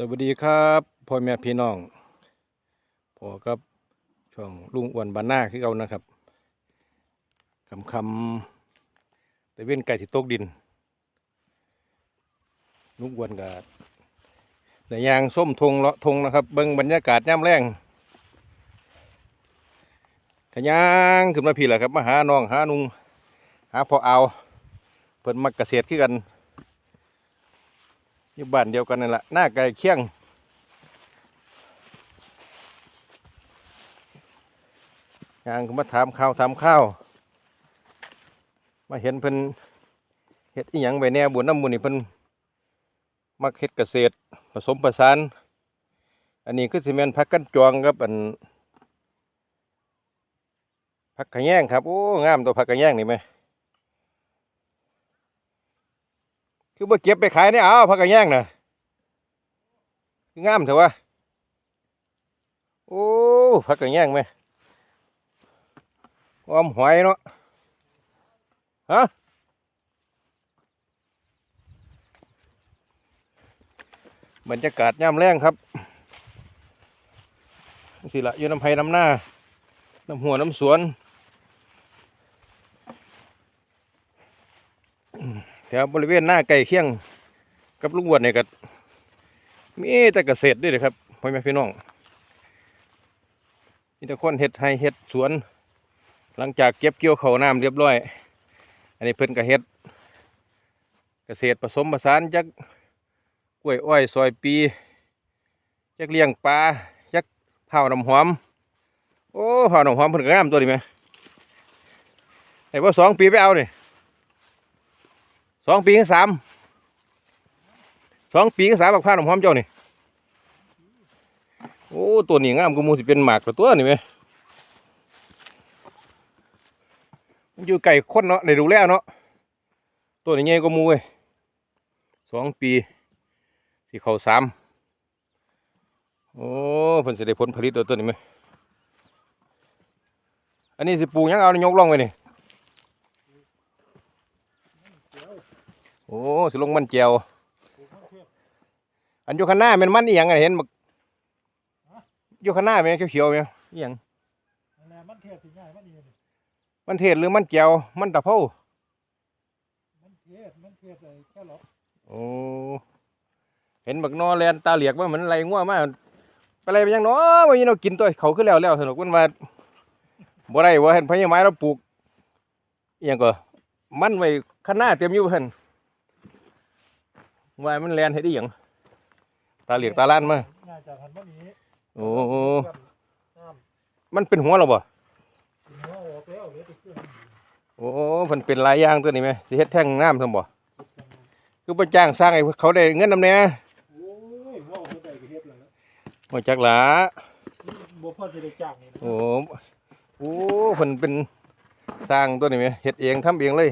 สวัสดีครับพ่อแม่พี่น้องพอกับช่องลุงอ้วนบานหน้าคือเรานะครับคำคำแต่เว้นไก่ที่ตกดินลุงอ้วนกับแต่ยางส้มทงเลาะทงนะครับ เบิ่งบรรยากาศย่ำแรงขยางขึ้นมาพี่แหละครับมาหาน้องหานุงหาพอเอาเพิ่นมักเกษตรคือกัน อยู่บ้านเดียวกันนั่นแหละหน้าไก่เคียง งานมาถามข้าวถามข้าว มาเห็นเพิ่นเฮ็ดอีหยังไว้แน่บุญน้ำบุญนี่เพิ่นมักเฮ็ดเกษตร ผสมผสาน อันนี้คือสิแม่นผักกันจวงครับอันผักกระแยงครับ โอ้ งามตัวผักกระแยงนี่ไหม คือบ่เก็บไปขายเนี่ยเอาผักกระแย่งน่ะงามเถอะวะโอ้ผักกระแย่งไหมออมหอยเนาะฮะบรรยากาศย่ำแรงครับสิละอยู่น้ำไผ่น้ำหน้าน้ำหัวน้ำสวน แถ วบริเวณหน้าไก่เคียง กับลุงอ้วเนี่ยก็มีแต่เกษตรด้วยเลยครับพ่อแม่พี่น้องมีแต่คนเห็ดไห้เห็ดสวน หลังจากเก็บเกี่ยวเขาน้ำเรียบร้อย อันนี้เพิ่นก็เห็ด เกษตรผสมผสานจักกล้วยอ้อยซอยปีจักเลี้ยงปลาจักเผาน้ำหอม โอ้เผาน้ำหอมเพิ่นก็งามตัวนี้ไหมไอ้ว่าสองปีไปเอาเนี่ย สองปีกับสามสองปีกับสามบักพร้าวน้ำหอมเจ้านี่โอ้ตัวนี้งามกูมูสิเป็นหมากกับตัวนี่ไหมมันอยู่ไก่คนเนาะในดูแลเนาะตัวนี้ใหญ่กว่าหมูเว้ยสองปีสิเขาสามโอ้เพิ่นสิได้ผลผลิตตัวตัวนี้ไหมอันนี้สิปลูกยังเอานี่ยกล่องไว้นี่ โอ้สิลงมันเจียว อันอยู่ข้างหน้าเป็นมันอีหยังไงเห็นบักอยู่ข้างหน้าเป็นเขียวๆเนี่ยอีหยังแหละมันเทศสิง่ายมันนี่นี่มันเทศหรือมันเจียว มันตะเภามันเทศมันเทศไอ้แค่หรอโอ้เห็นบักนอแลนตาเหลียกว่าเหมือนไรง่วมากไปอะไรไปยังเนาะวันนี้เรากินตัวเขาขึ้นแล้วแล้วสนุกมันมาบ่ได้ว่าเห็นพญาไม้เราปลูกอียงก็มันไว้ข้างหน้าเต็มอยู่เพิ่น ว่ามันแลนเฮ็ดอีหยังตาเหลียกตาล้านมาง่ายจากหันมันนี้โอ้น้มันเป็นหัวเราบ่ำกินหัวออกแล้วเหลือแต่เครื่องโอ้เพิ่นเป็นหลายอย่างตัวนี้ไหมสิเฮ็ดแท่งน้ำซั่นบ่คือบ่จ้างสร้างให้เขาได้เงินนำแหน่โอ้ยหัวออกได้ก็เฮ็ดแล้วนะบ่จักหลาบ่พอสิได้จ้างนี่นะโอ้โอ้เพิ่นเป็นสร้างตัวนี้ไหมเฮ็ดเองทำเองเลย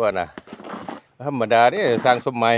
ว่าน่ะ ธรรมดาเด้สร้างสมัย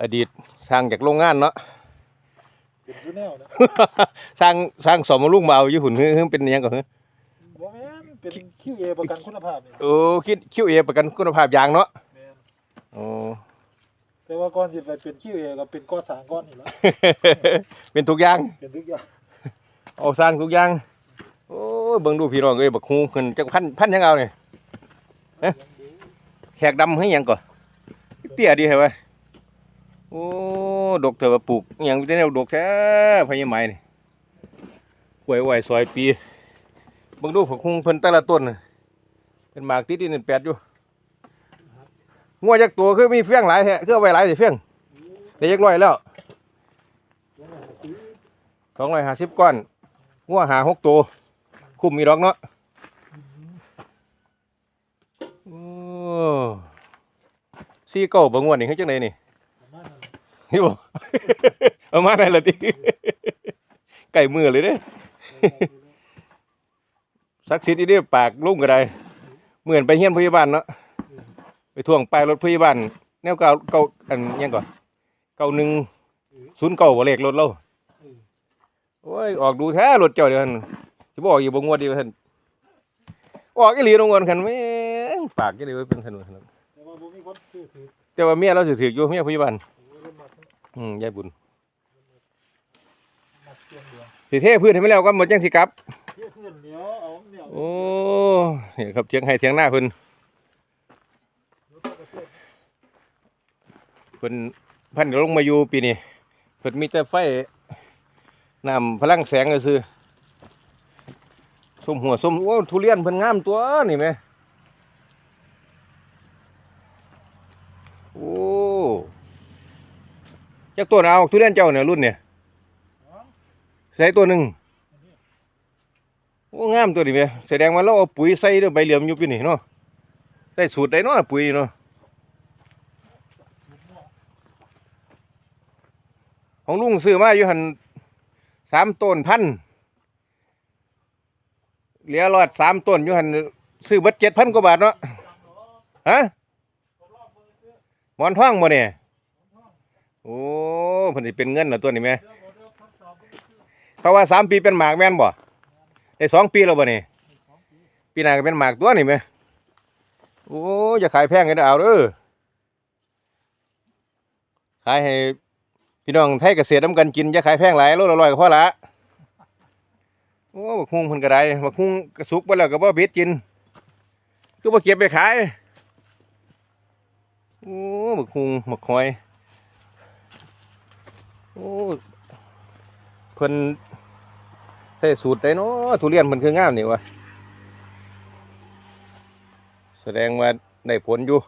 อดีตสร้างจากโรงงานเนาะเป็นอยู่แนวนะสร้างสร้างสมลุงมาเอาอยู่หุ่นเฮ้ยเป็นอิหยังก็เฮ้ยบ่แม่นเป็น QA ประกันคุณภาพนี่โอ้คิด QA ประกันคุณภาพยางเนาะแม่นโอ้แต่ว่าก่อนสิไปเป็น QA ก็เป็นก่อสร้างก่อนนี่ล่ะเป็นทุกอย่างเป็นทุกอย่างเอาสร้างทุกอย่างโอ้ยเบิ่งดูพี่น้องเอ้ยบักฮูขึ้นจักพันพันยังเอาเนี่ยเอ๊ะ แขกดำให้ยังก่อเตี้ยดีเหรอวะโอ้ดกเถอะปลูกอย่างที่แนวดกแท้พญาไม้นี่กล้วยไหวซอยปีบิ่งดูผักคุงเพิ่นแต่ละต้นเป็นหมากติดดินแปดอยู่งัวจักตัวคือมีเฟี้ยงหลายแท้คือเอไว้หลายสิเฟี้ยงได้จักร้อยแล้วสองร้อยห้าสิบก้อนงัวหาหกตัวคุ้มมีดอกเนาะโอ้ สี่เก้าเบิ่งงวดนี่คือจังไดนี่ประมาณนั้นนี่บ่เอามาได้ละติไก่มือเลยเด้สักดิ์สิทธิ์อีเด้ปากลุงก็ได้เหมือนไปเฮียนพยาบาลเนาะไปทวงป้ายรถพยาบาลแนวเก่าเก่าอันหยังก่อนเก่าหนึ่งศูนย์เก่าบ่เลขรถเราโอ้ยออกดูแท้รถเจ้าเดี๋ยวนั้นสิบ่ออกอยู่บ่งวดเดียวท่านออกอีหลีตรงวันคันแม่ งปากจังได๋ว่าเป็นถนนถนนแต่ว่าบ่มีคนซื้อถือแต่ว่าเมียเราสิถืออยู่เมียพยาบาลโอ้ยเล่นมาอืมยายบุญมักเชียงเดียวสิเทพื้นให้ไม่แล้วก็หมดจังสิกลับ เที่ยขึ้นเดี๋ยวเอาเนี่ยโอ้นี่ครับเทียงให้เทียงหน้าเพิ่นเพิ่นพันก็ลงมาอยู่ปีนี้เพิ่นมีแต่ไฟน้ำพลังแสงก็คือส้มหัวส้มโอ้ทุเรียนเพิ่นงามตัวนี่แหมโอ้ จักตัวเอาทุเรียนเจ้าเนี่ยรุ่นเนี่ยใส่ตัวหนึ่งโอ้งามตัวนี้แม่แสดงว่าเราเอาปุ๋ยใส่เด้อใบเหลี่ยมอยู่ปีนี่เนาะใส่สูตรใดเนาะปุ๋ยนี่เนาะของลุงซื้อมาอยู่หันสามต้นพันเหลือรอดสามต้นอยู่หันซื้อเบัดเจ็ดพันกว่าบาทเนาะฮะหมอนทองบ่เนี่ย โอ้เพิ่นสิเป็นเงินเหรอตัวนี้แม่เขาว่าสามปีเป็นหมากแม่นบ่ได้สองปีแล้วบ่นี่ปีหน้าก็เป็นหมากตัวนี่ไหมโอ้ยอย่าขายแพงกันเอาเด้อขายให้พี่น้องไทยเกษตรน้ำกันกินอย่าขายแพงหลายโลละร้อยก็พอละโอ้บักฮุ้งเพิ่นก็ได้บักฮุ้งกระสุกไปแล้วก็บ่เบ็ดกินก็บ่เก็บไปขายโอ้บักฮุ้งบักหอย อ้เพิ่นใส่สูตรได้เนาะทุเรียนมันคืองามนี่วะแสดงว่าได้ผลอยู่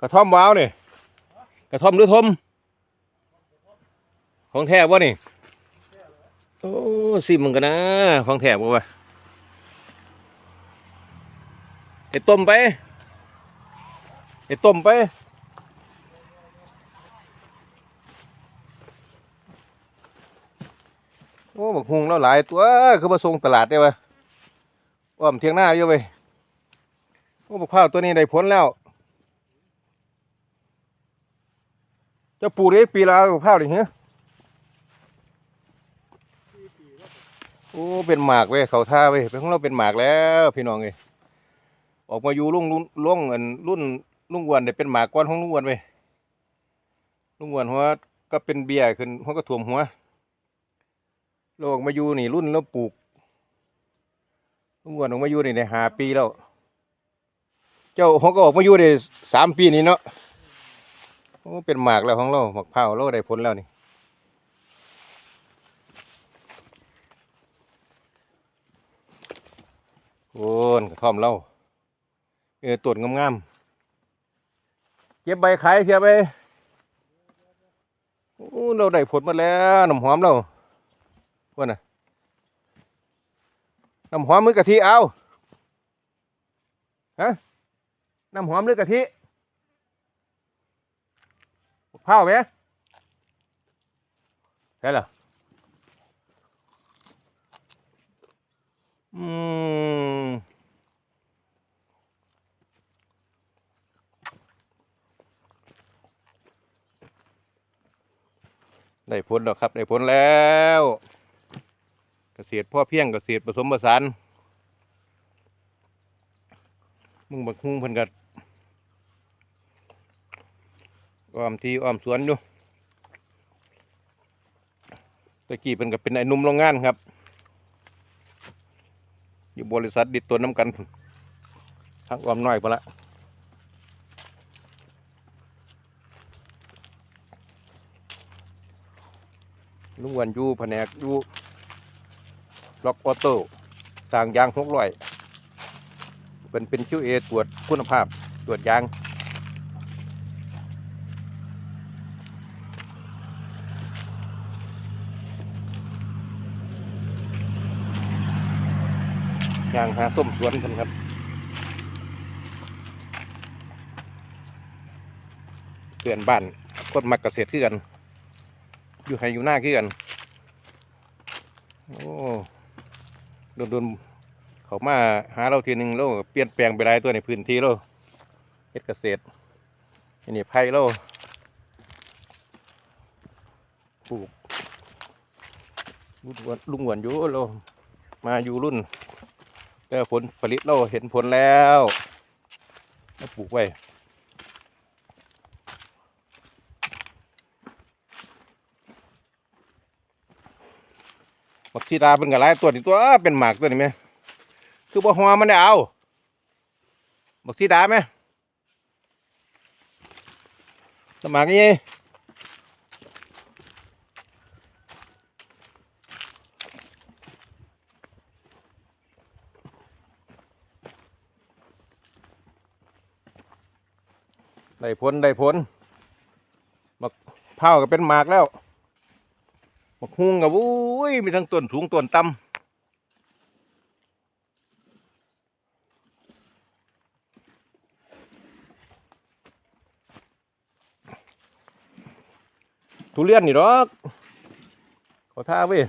กระท่อมว้าวนี่กระท่อมหรือทม ของแท้บ่นี่ โอ้สิมันกันนะ ของแท้บ่วะเห็ดต้มไปเห็ดต้มไป โอ้บักฮุงแล้วหลายตัวคือมาส่งตลาดได้ปะอ้อมเทียงหน้าอยู่ไปโอ้บักพร้าวตัวนี้ได้ผลแล้วจะปลูกได้ปีละบักพร้าวดิเหรอโอ้เป็นหมากเว้ยเขาท่าเว้ยเป็นของเราเป็นหมากแล้วพี่น้องเอ้ยออกมาอยู่ลุงลุ่งลุงอันรุ่นลุงอ้วนได้เป็นหมากก้อนของลุงอ้วนเว้ยลุงอ้วนหัวก็เป็นเบี้ยขึ้นหัวก็ถ่วมหัว เราออกมาอยู่นี่รุ่นแล้วปลูกลุงอ้วนออกมาอยู่นี่ได้ห้าปีแล้ว เจ้าเขาก็ออกมาอยู่ได้สามปีนี่เนาะโอ้เป็นหมากแล้วของเราหมากเผาเราได้ผลแล้วนี่โอ้นกระท่อมเราเออต้นงามๆเก็บใบขายเสียไปโอ้เราได้ผลมาแล้วน้ำหอมเรา ว่าน่ะน้ำหอมมือกะทิเอาฮะน้ำหอมหรือกะทิข้าวไหมใช่เหรออืมได้ผลแล้วครับ ได้ผลแล้ว ษตรพ่อเพียงเกษตรผสมผสานมึงบักฮุ้งเพิ่นกัดอ้อมที่อ้อมสวนอยู่ตะกี้เพิ่นก็เป็นไอ้หนุ่มโรงงานครับ อยู่บริษัทดิดตัวน้ำกันทั้งอ้อมน้อยไปละลุงวันอยู่แผนกอยู่ ล็อกออโต้สร้างยางหกร้อยเป็นเป็นคิวเอตรวจคุณภาพตรวจยางยางหาส้มสวนกันครับเพื่อนบ้านคนมักเกษตรคือกัน อยู่ให้อยู่หน้าคือกัน โอ้ โดนๆเขามาหาเราทีหนึ่งเราเปลี่ยนแปลงไปหลายตัวในพื้นที่เราเฮ็ดเกษตรอันนี้ไผ่เราปลูกลุงหวนอยู่เรามาอยู่รุ่นแล้วผลผลิตเราเห็นผลแล้วเราปลูกไว้ บักสีดาเป็นกับหลายตัวนี่ตัวเป็นหมากตัวนี่ไหมคือบ่หัวมันได้เอาบักสีดาไหมสมัครนี่ได้ผลได้ผลบักเผาก็เป็นหมากแล้ว บักฮุงกับอุ้ยมีทั้งต้นสูงต้นต่ำทุเรียนนี่หรอกขอท่าเว้ย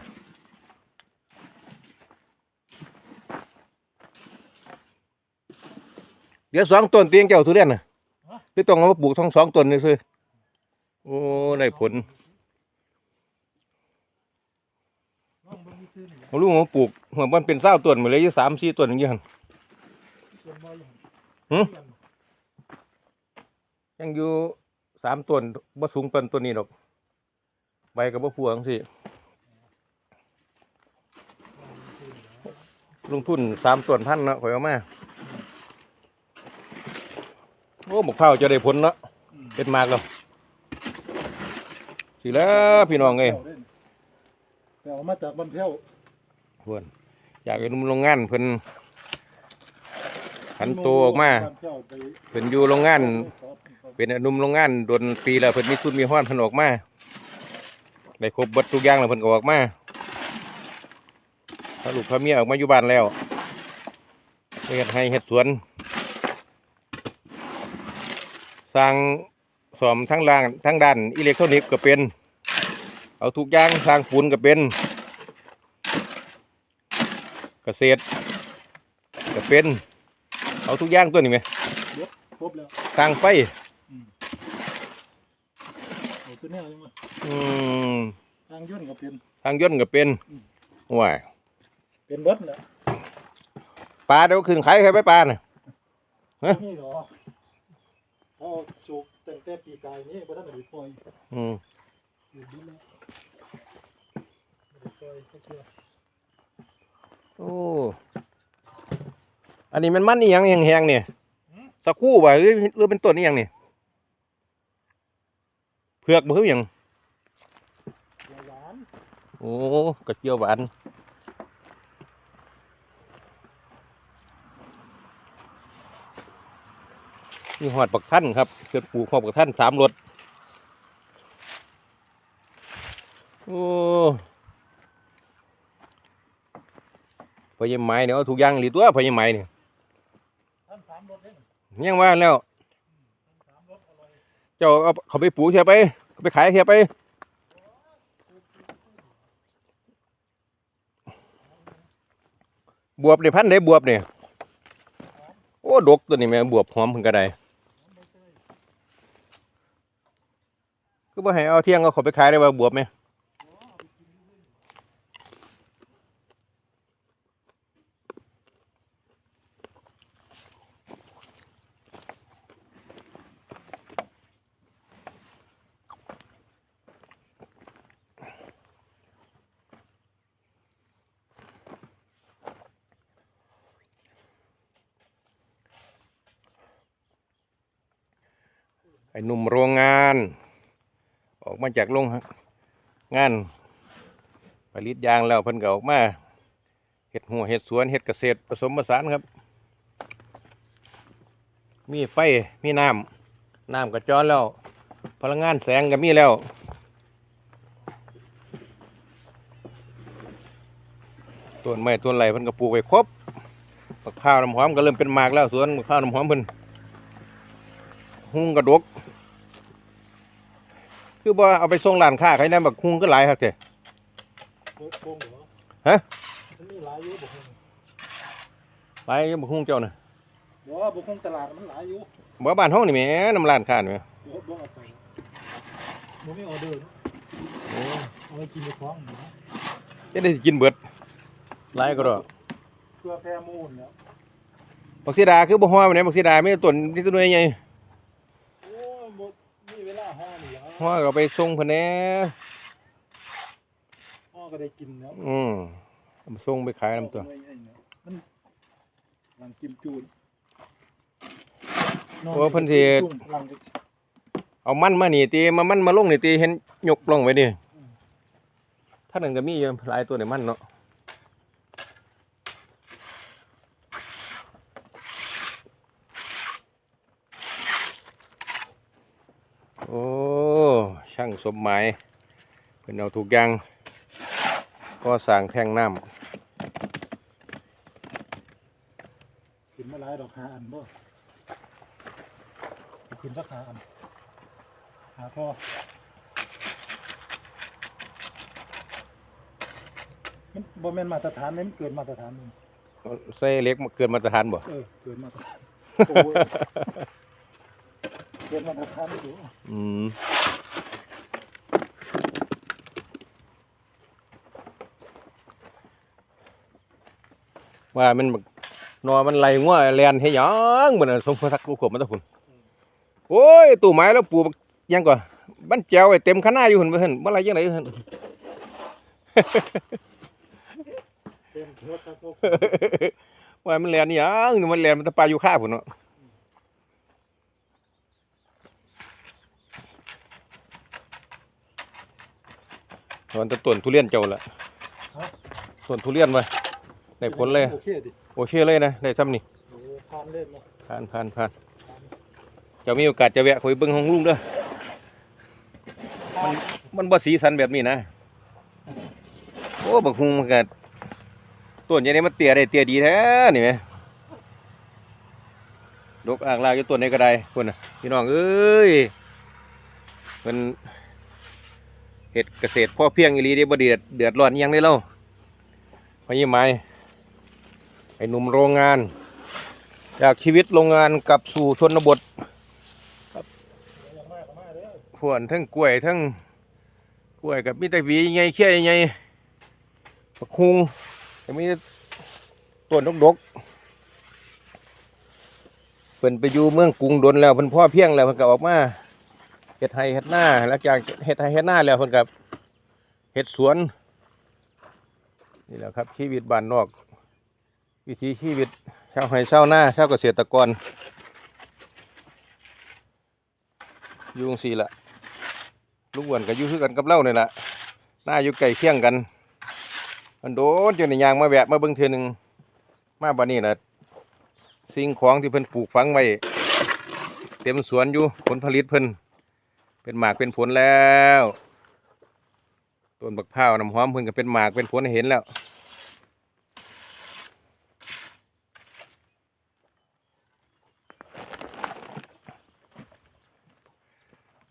เดี๋ยวสองต้นเตียงเจ้าทุเรียนน่ะหรือต้องเอามาปลูกทั้งสองต้นนี่ซื้อโอ้ ได้ผล น้องเบิ่งซื่อๆนี่ ผมรู้ว่าปลูกหัวมันเป็นเศร้าต้นมาเลยอยู่สามสี่ต้นอย่างเงี้ยหั่นส่วนบ่อยู่หึยังอยู่สามต้นบ่สูงต้นตัวนี้ดอก ใบกับบ่พวงสิลงทุนสามต้นพันเนาะข่อยเอามาโอ้หมกเผาวจะได้ผลเนาะอืมเป็นมากแล้วสิแล้วพี่น้องเอ้ยแต่เอามาจากบ้านเพี้ยว พวนอยากไปนุ่มโรงงานเพิ่นขันโตออกมาเพิ่นอยู่โรงงาน เป็นอนุ่มโรงงานโดนปีแล้วเพิ่นมีทุนมีห้อนเพิ่นออกมาได้ครบบิดทุกอย่างแล้วเพิ่นก็ออกมาถ้าลูกพาเมียออกมาอยู่บ้านแล้วเฮ็ดให้เฮ็ดสวนสร้างสอมทั้งล่างทั้งด้านอิเล็กทรอนิกส์ก็เป็น เอาทุกอย่างสร้างปูนก็เป็น กษตรก็เป็น เอาทุกอย่างตัวนี้ไหมครบแล้วสร้างไฟเอาตัวเนี้ยยังมาอืมทางยนต์ก็เป็น ทางยนต์ก็เป็นว้ายเป็นเบิดแหละปลาเดี๋ยวขึ้นขายใครไปปลาน่ะฮะนี่เหรอเอาสูบตั้งแต่ปีกายนี่บ่ทันได้ปล่อยอืมอยู่ดีแล้วบ่ได้ปล่อยสักเทื่อ โอ้อันนี้มันมันอีหยังแหงๆเนี่ยสักครู่บ่หรือหรือเป็นต้นอีหยังนี่เผือกบ่คือหยังเดี๋ยวหวานโอ้กระเจียวหวานนี่หอดปักท่านครับเกิดปลูกหอดปักท่านสามรถโอ้ พญาไม้เนี่ยเอาทุกอย่างหลีตัวพญาไม้เนี่ยท่านสามรสเด้อยังว่าแล้วสามรสอร่อยเจ้าเอาเขาไปปลูกเทียไปเขาไปขายเทียไปบวบเนี่ยพันธุ์ได้บวบเนี่ยโอ้ดกตัวนี้แม่บวบหอมเพิ่นก็ได้คือบ่ให้เอาเที่ยงเอาเขาไปขายได้ว่าบวบไหม ไอ้หนุ่มโรงงาน ออกมาจากโรงงานผลิตยางแล้วเพิ่นก็ออกมาเฮ็ดหัวเฮ็ดสวนเฮ็ดเกษตรผสมผสานครับ มีไฟมีน้ำน้ำกระจรแล้ว พลังงานแสงก็มีแล้วต้นไม้ต้นไหลเพิ่นก็ปลูกไว้ครบมะพร้าวน้ำหอมก็เริ่มเป็นหมากแล้วสวนมะพร้าวน้ำหอมเพิ่น หุงกระดก คือบ่เอาไปส่งร้านค้าใครนั่นบักหุงก็หลายครับเจ้โคงเหรอฮะมันมีหลายอยู่บ่คงหลายบักหุงเจ้าน่ะบ่บ่คงตลาดมันหลายอยู่บ่บ้านเฮานี่แหมน้ำร้านค้านี่แหมบ่บ่เอาไปบ่มีออเดอร์เนอะโอ้เอาไว้กินในท้องนะจะได้สิกินเบิดหลายก็ดอกเพื่อแพร่มูลแล้วบักสีดาคือบ่ฮ้อไปไหนบักสีดามีแต่ต้นมีแต่หน่วยใหญ่โอ้ย บ่มีเวลาห่อนี่เหรอฮ้อก็เอาไปส่งเพิ่นแหน่ห่อก็ได้กินแล้วอืมเอามาส่งไปขายนํตัวมันหลังกิมจูนโอ้เพิ่นสิหลังเอามันมานี่ตีมามันมาลงนี่ตีเห็นยกลงไว้นี่ถ้านั่นก็มีอยู่หลายตัวในมันเนาะโอ้ช่าง สมหมายเพิ่นเอาถูกอย่างก็สร้างแท่งน้ขึ้นมาหลายดอกหาอันบ่ขึ้นสักหาอันหาพอมันบ่แม่นมาตรฐานนี่มันเกินมาตรฐานนี่ำใส่เหล็กเกินมาตรฐานบ่เออเกินมาตรฐานโอ้ยเกินมาตรฐานอยู่อืม ว่ามันบักนอมันไหลงัวแลนให้หยังบ่น่ะสมพระทักลูกขวบมันตะพุ่นโอ้ยตู้ไม้แล้วปลูกบักหยังก่อนบ้านแก้วไอ้เต็มคณะอยู่หั่นบ่เห็นบ่ไหลจังได๋หั่นเต็มเทือกครับพวกว่ามันแลนอีหยังนี่มันแลนมันตะปลาอยู่ค่าพุ่นเนาะตอนแตะต้นทุเรียนเจ้าละต้นทุเรียนไว้ ได้ผลเลย โอเคดิโอเคเลยนะได้ซ้ำนี่โอ้ผ่านเล่นเนาะผ่านผ่านผ่านเจะมีโอกาสจะแวะคุยเบิ้งของลุงเด้อมันมันบ่สีสันแบบนี้นะโอ้บักฮุงมันก็ต้นอย่างนี้มันเตี้ยได้เตี้ยดีแท้นี่แหมดกอ่างลากอยู่ต้นไหนก็ได้คนน่ะพี่น้องเอ้ยมันเฮ็ดเกษตรพ่อเพียงอีหลีเด้บ่เดือดเดือดร้อนอิหยังได้เล่าพอยี่ไม้ ไอ้หนุ่มโรงงาน จากชีวิตโรงงานกลับสู่ชนบทอย่างมากก็มาเด้อพวนทั้งกล้วยทั้งกล้วยกับมีแต่วีใหญ่เขี้ยใหญ่ปักคุงแต่มีต้นดกๆเพิ่นไปอยู่เมืองกรุงดนแล้วเพิ่นพ่อเพียงแล้วเพิ่นก็ออกมาเฮ็ดไร่เฮ็ดหน้าหลังจากเฮ็ดไร่เฮ็ดหน้าแล้วเพิ่นก็เฮ็ดสวนนี่แหละครับชีวิตบ้านนอก วิถีชีวิตชาวไร่ชาวนาชาวเกษตรกรอยู่จังซี่ละลุงอ้วนก็อยู่คือกันกับเล่านี่แหละหน้าอยู่ใกล้เคียงกัน มันโดนจนในยางมาแวะมาเบิ่งเทือนึงมาบัดนี้นะสิ่งของที่เพิ่นปลูกฝังไว้เต็มสวนอยู่ผลผลิตเพิ่นเป็นหมากเป็นผลแล้วต้นบักพร้าวน้ำหอมเพิ่นก็เป็นหมากเป็นผลเห็นแล้ว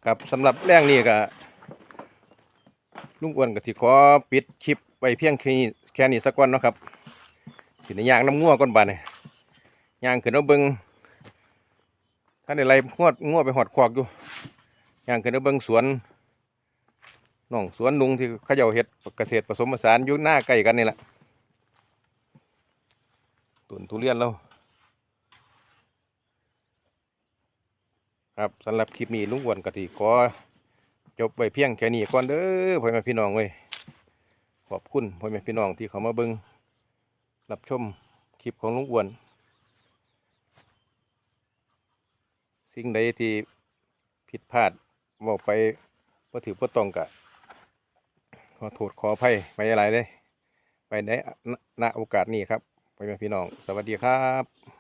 ครับสำหรับแรงนี้ก็ลุงอ้วนก็สิขอปิดคลิปไว้เพียงแค่นี้แค่นี้สักก่อนเนาะครับสิในยางน้ำงัวก่อนบาดนี่ย่างขึ้นเอาเบิงท่านในไรงวดงัวไปหอดควักอยู่ยางขึ้นเอาเบิงสวนน้องสวนลุงที่เขาเจ้าเฮ็ดเกษตรผสมผสานอยู่หน้าใกล้กันนี่แหละต้นทุเรียนเรา ครับสำหรับคลิปนี้ลุงอ้วนกะทิขอจบไว้เพียงแค่นี้ก่อนเด้อพ่อแม่พี่น้องเว้ยขอบคุณพ่อแม่พี่น้องที่เขามาเบิงรับชมคลิปของลุงอ้วน สิ่งใดที่ผิดพลาดบอกไปว่าถือว่าตรงกะขอโทษขออภัยไปอะไรเลย ไปในณโอกาสนี้ครับพ่อแม่พี่น้อง สวัสดีครับ